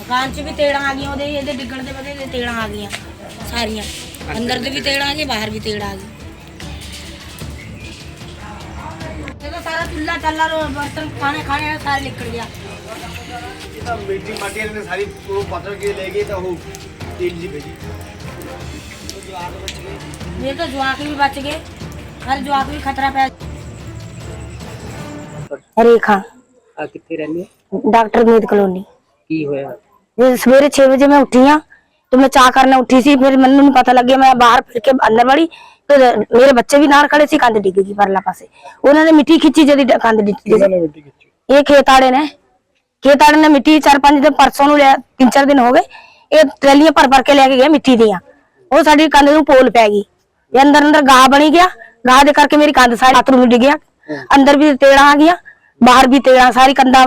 ਮਕਾਨ 'ਚ ਵੀ ਤੇੜਾਂ ਆ ਗਈਆਂ ਉਹਦੇ ਇਹਦੇ ਡਿੱਗਣ ਦੇ ਬਦੇ ਤੇੜਾਂ ਆ ਗਈਆਂ ਸਾਰੀਆਂ। ਅੰਦਰ ਦੇ ਵੀ ਤੇੜਾਂ ਆ ਗਈਆਂ ਬਾਹਰ ਵੀ ਤੇੜਾਂ ਆ ਗਈ ਇਹ ਤਾਂ ਸਾਰਾ ਚੁੱਲਾ ਚੱਲਾ ਰੋ ਬਰਤਨ ਖਾਣੇ ਖਾਣੇ ਸਾਰਾ ਨਿਕਲ ਗਿਆ। ਇਹ ਤਾਂ ਮਿੱਟੀ ਮਾਟੀ ਵਾਲੇ ਨੇ ਸਾਰੀ ਉਹ ਪੱਥਰ ਕੇ ਲੈ ਗਏ ਤਾਂ ਉਹ ਤੇਲ ਜੀ ਭੇਜੀ। ਮੇਰੇ ਤਾਂ ਜਵਾਕ ਵੀ ਬਚ ਗਏ। ਹਰ ਜਵਾਕ ਵੀ ਖਤਰਾ ਪਿਆ ਰੇਖਾ। ਆ ਕਿੱਥੇ ਰਹਿੰਦੀ ਹੈ? ਡਾਕਟਰ ਮੀਤ ਕਲੋਨੀ। ਕੀ ਹੋਇਆ? ये सवेरे छह बजे मैं उठी हाँ तो मैं चाह करने उठी सी फिर मैंने नहीं पता लगे मैं बाहर फिर के अंदर वड़ी तो मेरे बच्चे भी नाल खड़े सी कंध डिग गई परला पासे उन्होंने मिट्टी खींची जदी कंध डिग गई ਮਿੱਟੀ ਖਿੱਚੀ ये खेत आड़े ने खेत आड़े ने मिट्टी चार पांच दिन परसों ਨੂੰ ਲਿਆ ਤਿੰਨ ਚਾਰ ਦਿਨ ਹੋ ਗਏ ਇਹ ਟਰੈਲੀਆਂ ਭਰ ਭਰ ਕੇ ਲੈ ਕੇ ਗਿਆ ਮਿੱਟੀ ਦੀਆਂ ਉਹ ਸਾਡੀ ਕੰਧ ਨੂੰ ਪੋਲ ਪੈ ਗਈ ਇਹ ਅੰਦਰ ਅੰਦਰ ਗਾਹ ਬਣੀ ਗਿਆ ਗਾਹ ਦੇ ਕਰਕੇ ਮੇਰੀ ਕੰਧ ਸਾਰੀ ਬਾਥਰੂਮ ਨੂੰ ਡਿੱਗਿਆ ਅੰਦਰ ਵੀ ਤੇੜਾਂ ਆ ਗਿਆ ਬਾਹਰ ਵੀ ਤੇੜਾਂ ਸਾਰੀ ਕੰਧਾਂ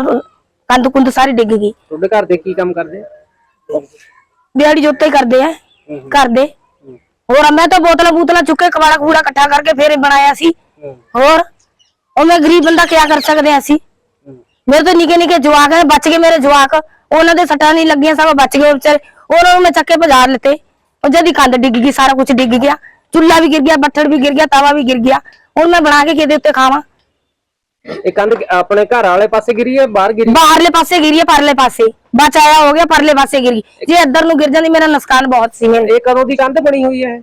ਕੰਧ ਕੁੰਧ ਸਾਰੀ ਡਿੱਗ ਗਈ। ਤੁਹਾਡੇ ਘਰ ਦੇ ਕੀ ਕੰਮ ਕਰਦੇ? ਦਿਹਾੜੀ ਜੋਤੇ ਹੀ ਕਰਦੇ ਆ ਕਰਦੇ ਹੋਰ ਮੈਂ ਤਾਂ ਬੋਤਲਾਂ ਬੂਤਲਾਂ ਚੁੱਕ ਕੇ ਕਵਾੜਾ ਕੂੜਾ ਇਕੱਠਾ ਕਰਕੇ ਫੇਰ ਬਣਾਇਆ ਸੀ। ਹੋਰ ਉਹ ਮੈਂ ਗਰੀਬ ਬੰਦਾ ਕਿਆ ਕਰ ਸਕਦੇ ਆ ਅਸੀਂ? ਮੇਰੇ ਤੋਂ ਨਿੱਕੇ ਨਿੱਕੇ ਜਵਾਕ ਨੇ ਬਚ ਗਏ ਮੇਰੇ ਜਵਾਕ। ਉਹਨਾਂ ਦੇ ਸੱਟਾਂ ਨਹੀਂ ਲੱਗੀਆਂ ਸਭ ਬਚ ਗਏ ਵਿਚਾਰੇ। ਉਹਨਾਂ ਨੂੰ ਮੈਂ ਚੱਕੇ ਬਾਜ਼ਾਰ ਲਿੱਤੇ। ਉਹ ਜਦੀ ਕੰਧ ਡਿੱਗ ਗਈ ਸਾਰਾ ਕੁਝ ਡਿੱਗ ਗਿਆ। ਚੁੱਲਾ ਵੀ ਗਿਰ ਗਿਆ ਬੱਠੜ ਵੀ ਗਿਰ ਗਿਆ ਤਵਾ ਵੀ ਗਿਰ ਗਿਆ। ਹੁਣ ਮੈਂ ਬਣਾ ਕੇ ਕਿਹਦੇ ਉੱਤੇ ਖਾਵਾਂ? ਇਹ ਕੰਧ ਆਪਣੇ ਘਰ ਵਾਲੇ ਪਾਸੇ ਗਿਰੀ ਹੈ ਬਾਹਰ ਗਿਰੀ ਬਾਹਰਲੇ ਪਾਸੇ ਗਿਰੀ ਹੈ ਪਰਲੇ ਪਾਸੇ। ਬਚਾਇਆ ਹੋ ਗਿਆ ਪਰਲੇ ਪਾਸੇ ਗਿਰ ਜੇ ਇੱਧਰ ਨੂੰ ਗਿਰ ਜਾਂਦੀ ਮੇਰਾ ਨੁਕਸਾਨ ਬਹੁਤ ਸੀ ਮੇਰੇ ਇਹ ਕਦੋਂ ਦੀ ਕੰਧ ਬਣੀ ਹੋਈ ਹੈ?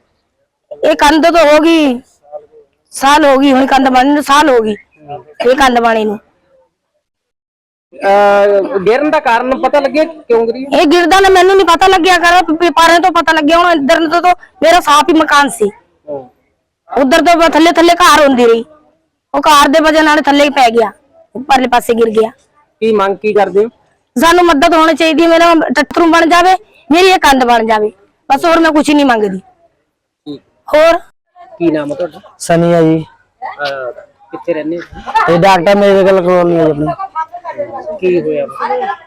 ਇਹ ਕੰਧ ਤਾਂ ਹੋ ਗਈ ਸਾਲ ਹੋ ਗਈ ਹੁਣ ਕੰਧ ਬਣੀ ਨੂੰ ਸਾਲ ਹੋ ਗਈ ਇਹ ਕੰਧ ਬਣੀ ਨੂੰ। ਗਿਰਨ ਦਾ ਕਾਰਨ ਪਤਾ ਲੱਗਿਆ ਕਿਉਂ ਗਿਰੀ? ਇਹ ਗਿਰਦਾ ਨਾ ਮੈਨੂੰ ਨਹੀਂ ਪਤਾ ਲੱਗਿਆ ਕਰ ਪਾਰੇ ਤੋਂ ਪਤਾ ਲੱਗਿਆ ਹੁਣ ਇੱਧਰ ਤਾਂ ਮੇਰਾ ਸਾਫ਼ ਹੀ ਮਕਾਨ ਸੀ। ਉਧਰ ਤੋਂ ਥੱਲੇ ਥੱਲੇ ਘਰ ਹੁੰਦੀ ਰਹੀ। ਉਹ ਘਰ ਦੇ ਵਜ੍ਹਾ ਨਾਲ ਥੱਲੇ ਹੀ ਪੈ ਗਿਆ ਪਰਲੇ ਪਾਸੇ ਗਿਰ ਗਿਆ। ਕੀ ਮੰਗ ਕੀ ਕਰਦੇ ਹੋ? ਸਾਨੂੰ ਮਦਦ ਹੋਣੀ ਚਾਹੀਦੀ ਹੈ ਮੇਰਾ ਟੱਟਰੂ ਬਣ ਜਾਵੇ ਮੇਰੀ ਇਹ ਕੰਧ ਬਣ ਜਾਵੇ ਬਸ ਹੋਰ ਮੈਂ ਕੁਝ ਨਹੀਂ ਮੰਗਦੀ। ਠੀਕ। ਹੋਰ? ਕੀ ਨਾਮ ਹੈ ਤੁਹਾਡਾ? ਸਨੀਆ ਜੀ। ਅਹ ਕਿੱਥੇ ਰਹਿੰਦੇ ਹੋ? ਇਹ ਡਾਕਟਰ ਮੈਡੀਕਲ ਕਲੋਨੀ ਹੈ ਜੀ ਆਪਣੀ। ਕੀ ਹੋਇਆ?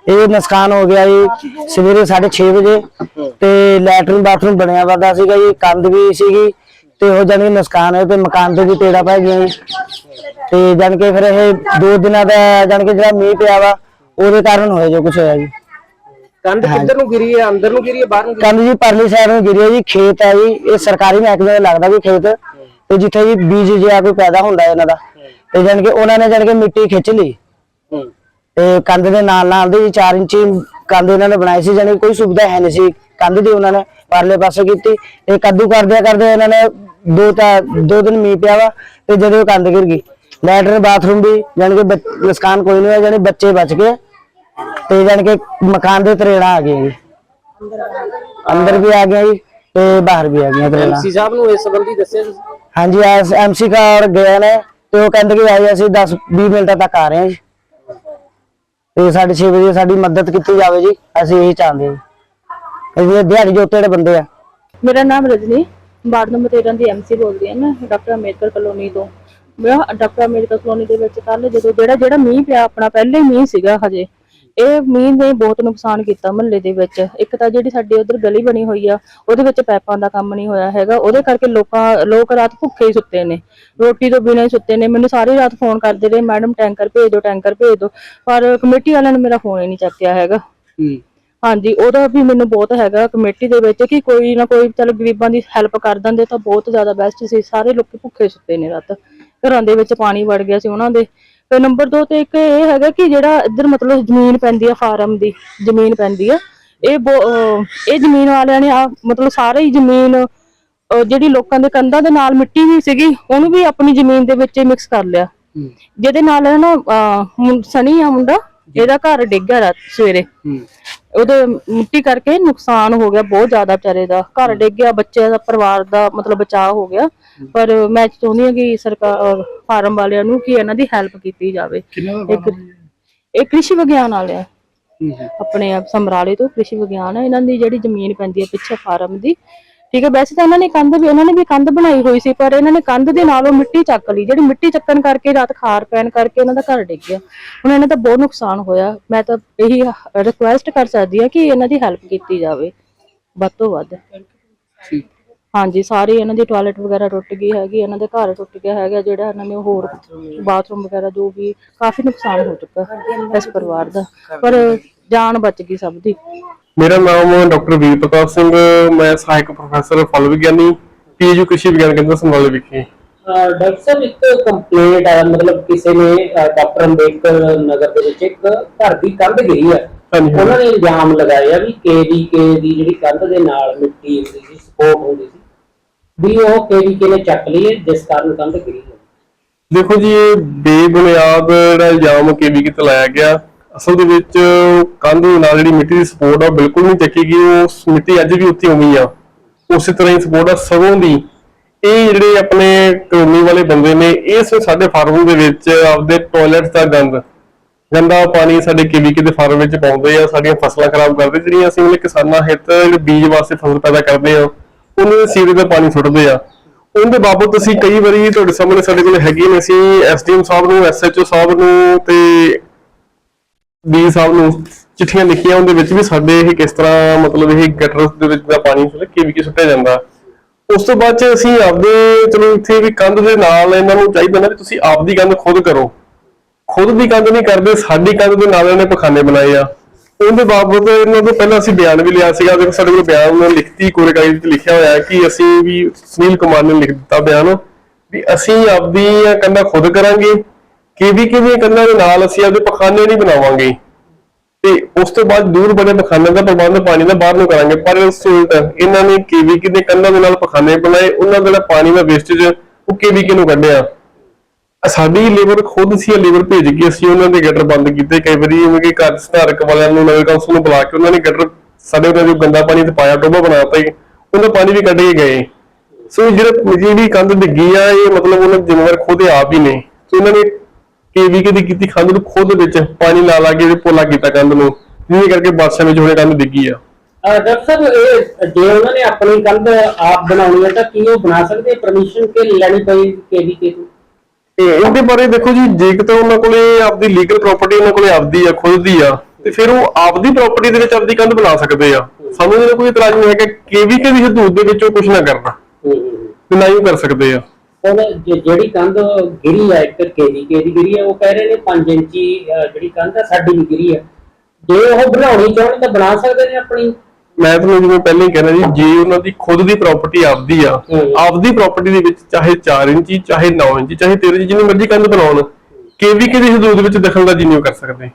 ਇਹ ਨੁਕਸਾਨ ਹੋ ਗਿਆ ਜੀ ਸਵੇਰੇ 6:30 ਵਜੇ ਤੇ ਲੈਟਰਿਨ ਬਾਥਰੂਮ ਬਣਿਆ ਵਾਦਾ ਸੀਗਾ ਜੀ ਕੰਧ ਵੀ ਸੀਗੀ ਤੇ ਉਹ ਜਾਣੀ ਕਿ ਨੁਕਸਾਨ ਹੋਇਆ ਤੇ ਮਕਾਨ ਤੇ ਵੀ ਤੇੜਾ ਪੈ ਗਿਆ ਜੀ ਤੇ ਜਾਣੀ ਕਿ ਫਿਰ ਇਹ ਦੋ ਦਿਨਾਂ ਦਾ ਜਾਣੀ ਕਿ ਜਿਹੜਾ ਮੀਂਹ ਪਿਆ ਵਾ ਉਹਦੇ ਕਾਰਨ ਹੋਇਆ ਜੋ ਕੁਝ ਹੋਇਆ ਜੀ। ਕੰਧ ਕਿੱਧਰ ਨੂੰ ਗਿਰੀ ਹੈ? ਅੰਦਰ ਨੂੰ ਗਿਰੀ ਹੈ? ਬਾਹਰ ਨੂੰ ਗਿਰੀ? ਕੰਧ ਜੀ ਪਰਲੀ ਸਾਈਡ ਨੂੰ ਗਿਰੀ ਹੈ ਜੀ ਖੇਤ ਹੈ ਜੀ। ਇਹ ਸਰਕਾਰੀ ਮਹਿਕਮੇ ਦਾ ਲੱਗਦਾ ਵੀ ਖੇਤ। ਤੇ ਜਿੱਥੇ ਜੀ ਬੀਜ ਜਿਹਾ ਕੋਈ ਪੈਦਾ ਹੁੰਦਾ ਇਹਨਾਂ ਦਾ। ਤੇ ਜਾਣੀ ਕਿ ਉਹਨਾਂ ਨੇ ਜਾਣੀ ਕਿ ਮਿੱਟੀ ਖਿੱਚ ਲਈ। ਤੇ ਕੰਧ ਦੇ ਨਾਲ ਨਾਲ ਦੇ 4 ਇੰਚੀ ਕੰਧ ਇਹਨਾਂ ਨੇ ਬਣਾਈ ਸੀ ਜਾਨੀ ਕੋਈ ਸੁਵਿਧਾ ਹੈ ਨਹੀਂ ਸੀ। ਕੰਧ ਦੀ ਉਹਨਾਂ ਨੇ ਪਰਲੇ ਪਾਸੇ ਕੀਤੀ। ਤੇ ਕੱਦੂ ਕਰਦਿਆਂ ਕਰਦੇ ਇਹਨਾਂ ਨੇ ਦੋ ਤਾਂ ਦੋ ਦਿਨ ਮੀਂਹ ਪਿਆ ਵਾ ਤੇ ਜਦੋਂ ਇਹ ਕੰਧ ਗਿਰ ਗਈ। ਲੈਟਰ ਬਾਥਰੂਮ ਵੀ ਜਾਨੀ ਕਿ ਨੁਕਸਾਨ ਕੋਈ ਨਹੀਂ ਹੋਇਆ ਜਾਨੀ ਬੱਚੇ ਬਚ ਗਏ। ਤੇ ਜਾਨੀ ਕਿ ਮਕਾਨ ਦੇ ਤਰੇੜਾ ਆ ਗਏ ਜੀ। ਅੰਦਰ ਵੀ ਆ ਗਿਆ ਜੀ ਤੇ ਬਾਹਰ ਵੀ ਆ ਗਈਆਂ ਤਰੇੜਾ। ਐਮਸੀ ਸਾਹਿਬ ਨੂੰ ਇਸ ਸੰਬੰਧੀ ਦੱਸਿਆ ਤੁਸੀਂ? ਹਾਂਜੀ ਐਮਸੀ ਕਾਰ ਗਏ ਨੇ ਤੇ ਉਹ ਕਹਿੰਦੇ ਕਿ ਆਏ ਅਸੀਂ 10 20 ਮਿੰਟਾਂ ਤੱਕ ਆ ਰਹੇ ਹਾਂ ਜੀ। ਤੇ 6:30 ਵਜੇ ਸਾਡੀ ਮਦਦ ਕੀਤੀ ਜਾਵੇ ਜੀ ਅਸੀਂ ਇਹੀ ਚਾਹੁੰਦੇ ਹਾਂ ਜੀ। ਅਸੀਂ ਦਿਹਾੜੀ ਜੋਤੇ ਜਿਹੜੇ ਬੰਦੇ ਆ ਮੇਰਾ ਨਾਮ ਰਜਨੀ। ਵਾਰਡ ਨੰਬਰ 13 ਦੀ ਐਮਸੀ ਬੋਲਦੀ ਹਾਂ ਮੈਂ, ਡਾਕਟਰ ਅੰਬੇਦਕਰ ਕਲੋਨੀ ਤੋਂ। ਮੈਂ ਡਾਕਟਰ ਅੰਬੇਦਕਰ ਕਲੋਨੀ ਦੇ ਵਿੱਚ ਕੱਲ ਜਦੋਂ ਜਿਹੜਾ ਜਿਹੜਾ ਮੀਂਹ ਪਿਆ, ਆਪਣਾ ਪਹਿਲੇ ਮੀਂਹ ਸੀਗਾ ਹਜੇ, ਇਹ ਮੀਂਹ ਨੇ ਬਹੁਤ ਨੁਕਸਾਨ ਕੀਤਾ ਮਹੱਲੇ ਦੇ ਵਿੱਚ। ਇੱਕ ਤਾਂ ਜਿਹੜੀ ਸਾਡੀ ਉਧਰ ਗਲੀ ਬਣੀ ਹੋਈ ਆ, ਉਹਦੇ ਵਿੱਚ ਪੈਪਾਂ ਦਾ ਕੰਮ ਨਹੀਂ ਹੋਇਆ ਹੈਗਾ, ਉਹਦੇ ਕਰਕੇ ਲੋਕਾਂ ਲੋਕ ਰਾਤ ਭੁੱਖੇ ਹੀ ਸੁੱਤੇ ਨੇ। ਰੋਟੀ ਤੋਂ ਬਿਨਾਂ ਹੀ ਸੁੱਤੇ ਨੇ। ਮੈਨੂੰ ਸਾਰੀ ਰਾਤ ਫੋਨ ਕਰਦੇ ਰਹੇ, ਮੈਡਮ, ਟੈਂਕਰ ਭੇਜ ਦਿਓ ਟੈਂਕਰ ਭੇਜ ਦਿਓ ਪਰ ਕਮੇਟੀ ਵਾਲਿਆਂ ਨੇ ਮੇਰਾ ਫੋਨ ਹੀ ਨਹੀਂ ਚੱਕਿਆ ਹੈਗਾ। ਹੂੰ। ਹਾਂਜੀ ਉਹਦਾ ਵੀ ਮੈਨੂੰ ਬਹੁਤ ਹੈਗਾ ਕਮੇਟੀ ਦੇ ਵਿੱਚ ਕਿ ਕੋਈ ਨਾ ਕੋਈ ਚਲ ਗਰੀਬਾਂ ਦੀ ਹੈਲਪ ਕਰ ਦਿੰਦੇ ਤਾਂ ਬਹੁਤ ਜ਼ਿਆਦਾ ਬੈਸਟ ਸੀ ਸਾਰੇ ਲੋਕੀ ਭੁੱਖੇ ਸੁੱਤੇ ਨੇ ਰਾਤ। ਘਰਾਂ ਦੇ ਵਿੱਚ ਪਾਣੀ ਵੜ ਗਿਆ ਸੀ ਉਹਨਾਂ ਦੇ। ਤੇ ਨੰਬਰ 2 ਤੇ ਇੱਕ ਇਹ ਹੈਗਾ ਕਿ ਜਿਹੜਾ ਇੱਧਰ ਮਤਲਬ ਜ਼ਮੀਨ ਪੈਂਦੀ ਆ ਫਾਰਮ ਦੀ ਜ਼ਮੀਨ ਪੈਂਦੀ ਆ ਇਹ ਇਹ ਜ਼ਮੀਨ ਵਾਲਿਆਂ ਨੇ ਆ ਮਤਲਬ ਸਾਰੇ ਹੀ ਜ਼ਮੀਨ ਜਿਹੜੀ ਲੋਕਾਂ ਦੇ ਕੰਧਾਂ ਦੇ ਨਾਲ ਮਿੱਟੀ ਵੀ ਸੀਗੀ ਉਹਨੂੰ ਵੀ ਆਪਣੀ ਜ਼ਮੀਨ ਦੇ ਵਿੱਚ ਮਿਕਸ ਕਰ ਲਿਆ। ਜਿਹਦੇ ਨਾਲ ਨਾ ਸਨੀ ਆ ਮੁੰਡਾ ਇਹਦਾ ਘਰ ਡਿੱਗ ਗਿਆ ਰਾਤ ਸਵੇਰੇ। ਉਹਦੇ ਮਿੱਟੀ ਕਰਕੇ ਨੁਕਸਾਨ ਹੋ ਗਿਆ ਬਹੁਤ ਜ਼ਿਆਦਾ ਵਿਚਾਰੇ ਦਾ। ਘਰ ਡਿੱਗ ਗਿਆ ਬੱਚੇ ਦਾ ਪਰਿਵਾਰ ਦਾ ਮਤਲਬ ਬਚਾਅ ਹੋ ਗਿਆ। ਪਰ ਮੈਂ ਚਾਹੁੰਦੀ ਹਾਂ ਕਿ ਸਰਕਾਰ ਫਾਰਮ ਵਾਲਿਆਂ ਨੂੰ ਕਿ ਇਹਨਾਂ ਦੀ ਹੈਲਪ ਕੀਤੀ ਜਾਵੇ। ਇੱਕ ਇਹ ਕ੍ਰਿਸ਼ੀ ਵਿਗਿਆਨ ਵਾਲਿਆ ਹੂੰ ਹੂੰ। ਆਪਣੇ ਆਪ ਸਮਰਾਲੇ ਤੋਂ ਕ੍ਰਿਸ਼ੀ ਵਿਗਿਆਨ ਹੈ ਇਹਨਾਂ ਦੀ ਜਿਹੜੀ ਜ਼ਮੀਨ ਪੈਂਦੀ ਹੈ ਪਿੱਛੇ ਫਾਰਮ ਦੀ ਠੀਕ ਹੈ ਵੈਸੇ ਤਾਂ ਇਹਨਾਂ ਨੇ ਕੰਧ ਵੀ ਉਹਨਾਂ ਨੇ ਵੀ ਕੰਧ ਬਣਾਈ ਹੋਈ ਸੀ ਪਰ ਇਹਨਾਂ ਨੇ ਕੰਧ ਦੇ ਨਾਲੋਂ ਮਿੱਟੀ ਚੱਕ ਲਈ ਜਿਹੜੀ ਮਿੱਟੀ ਚੱਕਣ ਕਰਕੇ ਰਾਤ ਖਾਰ ਪੈਣ ਕਰਕੇ ਇਹਨਾਂ ਦਾ ਘਰ ਡਿੱਗ ਗਿਆ। ਹੁਣ ਇਹਨਾਂ ਦਾ ਬਹੁਤ ਨੁਕਸਾਨ ਹੋਇਆ। ਮੈਂ ਤਾਂ ਇਹੀ ਰਿਕੁਐਸਟ ਕਰ ਸਕਦੀ ਹਾਂ ਕਿ ਇਹਨਾਂ ਦੀ ਹੈਲਪ ਕੀਤੀ ਜਾਵੇ। ਵੱਧ ਤੋਂ ਵੱਧ। ਠੀਕ। ਹਾਂਜੀ ਸਾਰੇ ਇਹਨਾਂ ਦੀ ਟਾਇਲਟ ਵਗੈਰਾ ਟੁੱਟ ਗਈ ਹੈਗੀ ਇਹਨਾਂ ਦੇ ਘਰ ਟੁੱਟ ਗਿਆ ਹੈਗਾ ਜਿਹੜਾ ਇਹਨਾਂ ਨੇ ਹੋਰ ਬਾਥਰੂਮ ਵਗੈਰਾ ਜੋ ਵੀ ਕਾਫੀ ਨੁਕਸਾਨ ਹੋ ਚੁੱਕਾ ਇਸ ਪਰਿਵਾਰ ਦਾ। ਪਰ ਜਾਨ ਬਚ ਗਈ ਸਭ ਦੀ। ਮੇਰਾ ਨਾਮ ਡਾਕਟਰ ਵੀਰ ਪ੍ਰਤਾਪ ਸਿੰਘ ਮੈਂ ਸਹਾਇਕ ਪ੍ਰੋਫੈਸਰ ਫਲ ਵਿਗਿਆਨੀ ਪੀਯੂ ਕ੍ਰਿਸ਼ੀ ਵਿਗਿਆਨ ਕੇਂਦਰ ਸੰਭਾਲ ਵਿਖੇ। ਡਾਕਟਰ ਸਾਹਿਬ ਇੱਕ ਕੰਪਲੇਂਟ ਆ ਮਤਲਬ ਕਿਸੇ ਨੇ ਡਾਕਟਰ ਅੰਬੇਡਕਰ ਨਗਰ ਦੇ ਵਿੱਚ ਇੱਕ ਘਰ ਦੀ ਕੰਧ ਗਿਰੀ ਆ। ਉਹਨਾਂ ਨੇ ਇਲਜ਼ਾਮ ਲਗਾਇਆ ਵੀ ਕੇਵੀਕੇ ਦੀ ਜਿਹੜੀ ਕੰਧ ਦੇ ਨਾਲ ਮਿੱਟੀ ਹੁੰਦੀ ਸੀ ਸਪੋਰਟ ਹੁੰਦੀ ਸੀ ਵੀ ਉਹ ਕੇਵੀਕੇ ਨੇ ਚੱਕ ਲਈ ਜਿਸ ਕਾਰਨ ਕੰਧ ਗਿਰੀ ਦੇਖੋ ਜੀ ਇਹ ਬੇਬੁਨਿਆਦ ਜਿਹੜਾ ਇਲਜ਼ਾਮ ਕੇਵੀ ਤੇ ਲਾਇਆ ਗਿਆ। ਅਸਲ ਦੇ ਵਿੱਚ ਕੰਧ ਦੇ ਨਾਲ ਜਿਹੜੀ ਮਿੱਟੀ ਦੀ ਸਪੋਰਟ ਆ ਬਿਲਕੁਲ ਨਹੀਂ ਚੱਕੀ ਗਈ, ਉਹ ਮਿੱਟੀ ਅੱਜ ਵੀ ਉੱਥੇ ਉਵੇਂ ਆ। ਉਸੇ ਤਰ੍ਹਾਂ ਹੀ ਸਪੋਰਟ ਆ ਸਗੋਂ ਦੀ। ਇਹ ਜਿਹੜੇ ਆਪਣੇ ਕਲੋਨੀ ਵਾਲੇ ਬੰਦੇ ਨੇ ਇਸ ਸਾਡੇ ਫਾਰਮ ਦੇ ਵਿੱਚ ਆਪਦੇ ਟਾਇਲਟ ਦਾ ਗੰਦ, ਗੰਦਾ ਪਾਣੀ ਸਾਡੇ ਕੇਵੀਕੇ ਦੇ ਫਾਰਮ ਵਿੱਚ ਪਾਉਂਦੇ ਆ, ਸਾਡੀਆਂ ਫਸਲਾਂ ਖਰਾਬ ਕਰਦੇ, ਜਿਹੜੀਆਂ ਅਸੀਂ ਉਹਨੇ ਕਿਸਾਨਾਂ ਹਿੱਤ ਜਿਹੜੇ ਬੀਜ ਵਾਸਤੇ ਫਸਲ ਪੈਦਾ ਕਰਦੇ ਆ, ਉਹਨਾਂ ਦੇ ਸੀਰੇ ਦਾ ਪਾਣੀ ਸੁੱਟਦੇ ਆ। ਉਹਦੇ ਬਾਬਤ ਅਸੀਂ ਕਈ ਵਾਰੀ ਤੁਹਾਡੇ ਸਾਹਮਣੇ ਸਾਡੇ ਕੋਲ ਹੈਗੀ ਨੇ, ਅਸੀਂ ਐਸਡੀਐਮ ਸਾਹਿਬ ਨੂੰ, ਐਸਐਚਓ ਸਾਹਿਬ ਨੂੰ ਤੇ ਡੀ ਸਾਹਿਬ ਨੂੰ ਚਿੱਠੀਆਂ ਲਿਖੀਆਂ, ਉਹਦੇ ਵਿੱਚ ਵੀ ਸਾਡੇ ਇਹ ਕਿਸ ਤਰ੍ਹਾਂ ਮਤਲਬ ਇਹ ਗਟਰ ਦੇ ਵਿੱਚ ਦਾ ਪਾਣੀ ਕੇਵੀਕੇ ਸੁੱਟਿਆ ਜਾਂਦਾ। ਉਸ ਤੋਂ ਬਾਅਦ ਚ ਅਸੀਂ ਆਪਦੇ, ਚਲੋ ਇੱਥੇ ਵੀ ਕੰਧ ਦੇ ਨਾਲ ਇਹਨਾਂ ਨੂੰ ਚਾਹੀਦਾ ਨਾ ਵੀ ਤੁਸੀਂ ਆਪਦੀ ਕੰਧ ਖੁਦ ਕਰੋ। ਖੁਦ ਦੀ ਕੰਧ ਨਹੀਂ ਕਰਦੇ, ਸਾਡੀ ਕੰਧ ਦੇ ਨਾਲ ਨੇ ਪਖਾਨੇ ਬਣਾਏ ਆ। ਉਹਦੇ ਬਾਬਤ ਇਹਨਾਂ ਤੋਂ ਪਹਿਲਾਂ ਅਸੀਂ ਬਿਆਨ ਵੀ ਲਿਆ ਸੀਗਾ, ਦੇਖੋ ਸਾਡੇ ਕੋਲ ਬਿਆਨ ਉਹਨਾਂ ਨੇ ਲਿਖਤੀ, ਕੋਰੇ ਵਿੱਚ ਲਿਖਿਆ ਹੋਇਆ ਕਿ ਅਸੀਂ ਵੀ ਸੁਨੀਲ ਕੁਮਾਰ ਨੇ ਲਿਖ ਦਿੱਤਾ ਬਿਆਨ, ਵੀ ਅਸੀਂ ਆਪਦੀ ਕੰਧਾਂ ਖੁਦ ਕਰਾਂਗੇ। ਕਿਵੇਂ ਕਿਵੇਂ ਕੰਨਾਂ ਦੇ ਨਾਲ ਅਸੀਂ ਆਪਦੇ ਪਖਾਨੇ ਨਹੀਂ ਬਣਾਵਾਂਗੇ। ਤੇ ਉਸ ਤੋਂ ਬਾਅਦ ਦੂਰ ਬੜੇ ਪਖਾਨੇ ਦਾ ਪ੍ਰਬੰਧ ਪਾਣੀ ਦਾ ਬਾਹਰ ਨੂੰ ਕਰਾਂਗੇ। ਪਰ ਇਸ ਇਹਨਾਂ ਨੇ ਕੇਵੀਕੇ ਦੇ ਕੰਧਾਂ ਦੇ ਨਾਲ ਪਖਾਨੇ ਬਣਾਏ, ਉਹਨਾਂ ਦਾ ਪਾਣੀ ਦਾ ਵੇਸਟੇਜ ਉਹ ਕੇਵੀਕੇ ਨੂੰ ਕੱਢਿਆ? ਸਾਡੀ ਲੇਬਰ ਖੁਦ ਸੀ ਲੇਬਰ ਭੇਜ ਕੇ ਅਸੀਂ ਉਹਨਾਂ ਦੇ ਗਟਰ ਬੰਦ ਕੀਤੇ। ਕਈ ਵਾਰੀ ਜਿਵੇਂ ਕਿ ਘਰ ਸੁਧਾਰਕ ਵਾਲਿਆਂ ਨੂੰ ਨਗਰ ਕੌਂਸਲ ਨੂੰ ਬੁਲਾ ਕੇ ਉਹਨਾਂ ਨੇ ਗਟਰ ਸਾਡੇ ਉਹਨਾਂ ਜੋ ਗੰਦਾ ਪਾਣੀ ਤੇ ਪਾਇਆ ਟੋਬਾ ਬਣਾਤਾ ਹੀ ਉਹਦਾ ਪਾਣੀ ਵੀ ਕੱਢ ਕੇ ਗਏ। ਸੋ ਇਹ ਜਿਹੜਾ ਜਿਹੜੀ ਕੰਧ ਡਿੱਗੀ ਆ, ਇਹ ਮਤਲਬ ਉਹਨਾਂ ਦੇ ਜ਼ਿੰਮੇਵਾਰ ਖੁਦ ਆਪ ਹੀ ਨੇ। ਸੋ ਇਹਨਾਂ ਨੇ ਕੇਵੀਕੇ ਦੀ ਕੀਤੀ ਕੰਧ ਨੂੰ ਖੁਦ ਵਿੱਚ ਪਾਣੀ ਲਾ ਲਾ ਕੇ ਪੋਲਾ ਕੀਤਾ ਕੰਧ ਨੂੰ ਜਿਹਦੇ ਕਰਕੇ ਬਾਦਸ਼ਾਹ ਵਿੱਚ ਹੁਣੇ ਕੰਧ ਡਿੱਗੀ ਆ। ਡਾਕਟਰ ਸਾਹਿਬ ਇਹ ਜੇ ਉਹਨਾਂ ਨੇ ਆਪਣੀ ਕੰਧ ਆਪ ਬਣਾਉਣੀ ਹੈ ਤਾਂ ਕੀ ਉਹ ਬਣਾ ਸਕਦੇ? ਪਰਮਿਸ਼ਨ ਕਿ ਲੈਣੀ ਪਈ ਕੇਵੀਕੇ ਤੋਂ? ਤੇ ਇਹਦੇ ਬਾਰੇ ਦੇਖੋ ਜੀ ਜੇ ਕਿਤੇ ਉਹਨਾਂ ਕੋਲੇ ਆਪਦੀ ਲੀਗਲ ਪ੍ਰਾਪਰਟੀ ਉਹਨਾਂ ਕੋਲੇ ਆਪਦੀ ਆ ਖੁਦ ਦੀ ਆ ਤੇ ਫਿਰ ਉਹ ਆਪਦੀ ਪ੍ਰਾਪਰਟੀ ਦੇ ਵਿੱਚ ਆਪਦੀ ਕੰਧ ਬਣਾ ਸਕਦੇ ਆ। ਸਾਨੂੰ ਇਹਦਾ ਕੋਈ ਇਤਰਾਜ਼ ਨਹੀਂ ਹੈਗਾ ਕੇਵੀਕੇ ਦੀ ਹਦੂਦ ਦੇ ਵਿੱਚ ਉਹ ਕੁਝ ਨਾ ਕਰਨਾ। ਤੇ ਨਾ ਹੀ ਕਰ ਸਕਦੇ ਆ। ਹੁਣ ਜੇ- ਜਿਹੜੀ ਕੰਧ ਗਿਰੀ ਹੈ ਇੱਕ ਕੇਵੀਕੇ ਦੀ ਗਿਰੀ ਹੈ ਉਹ ਕਹਿ ਰਹੇ ਨੇ 5 ਇੰਚੀ ਜਿਹੜੀ ਕੰਧ ਹੈ ਸਾਡੀ ਵੀ ਗਿਰੀ ਹੈ ਜੇ ਉਹ ਬਣਾਉਣੀ ਚਾਹਣ ਤਾਂ ਬਣਾ ਸਕਦੇ ਨੇ ਆਪਣੀ। ਮੈਂ ਤੁਹਾਨੂੰ ਜਿਵੇਂ ਪਹਿਲਾਂ ਹੀ ਕਹਿਣਾ ਜੀ ਜੇ ਉਹਨਾਂ ਦੀ ਖੁਦ ਦੀ ਪ੍ਰਾਪਰਟੀ ਆਪਦੀ ਆ। ਆਪਦੀ ਪ੍ਰਾਪਰਟੀ ਦੇ ਵਿੱਚ ਚਾਹੇ 4 ਇੰਚੀ ਚਾਹੇ 9 ਇੰਚੀ ਚਾਹੇ 13 ਇੰਚੀ ਜਿੰਨੀ ਮਰਜ਼ੀ ਕੰਧ ਬਣਾਉਣ ਕੇਵੀਕੇ ਦੀ ਹਦੂਦ ਵਿੱਚ ਦਖਲਅੰਦਾਜ਼ੀ ਨਹੀਂ ਕਰ ਸਕਦੇ।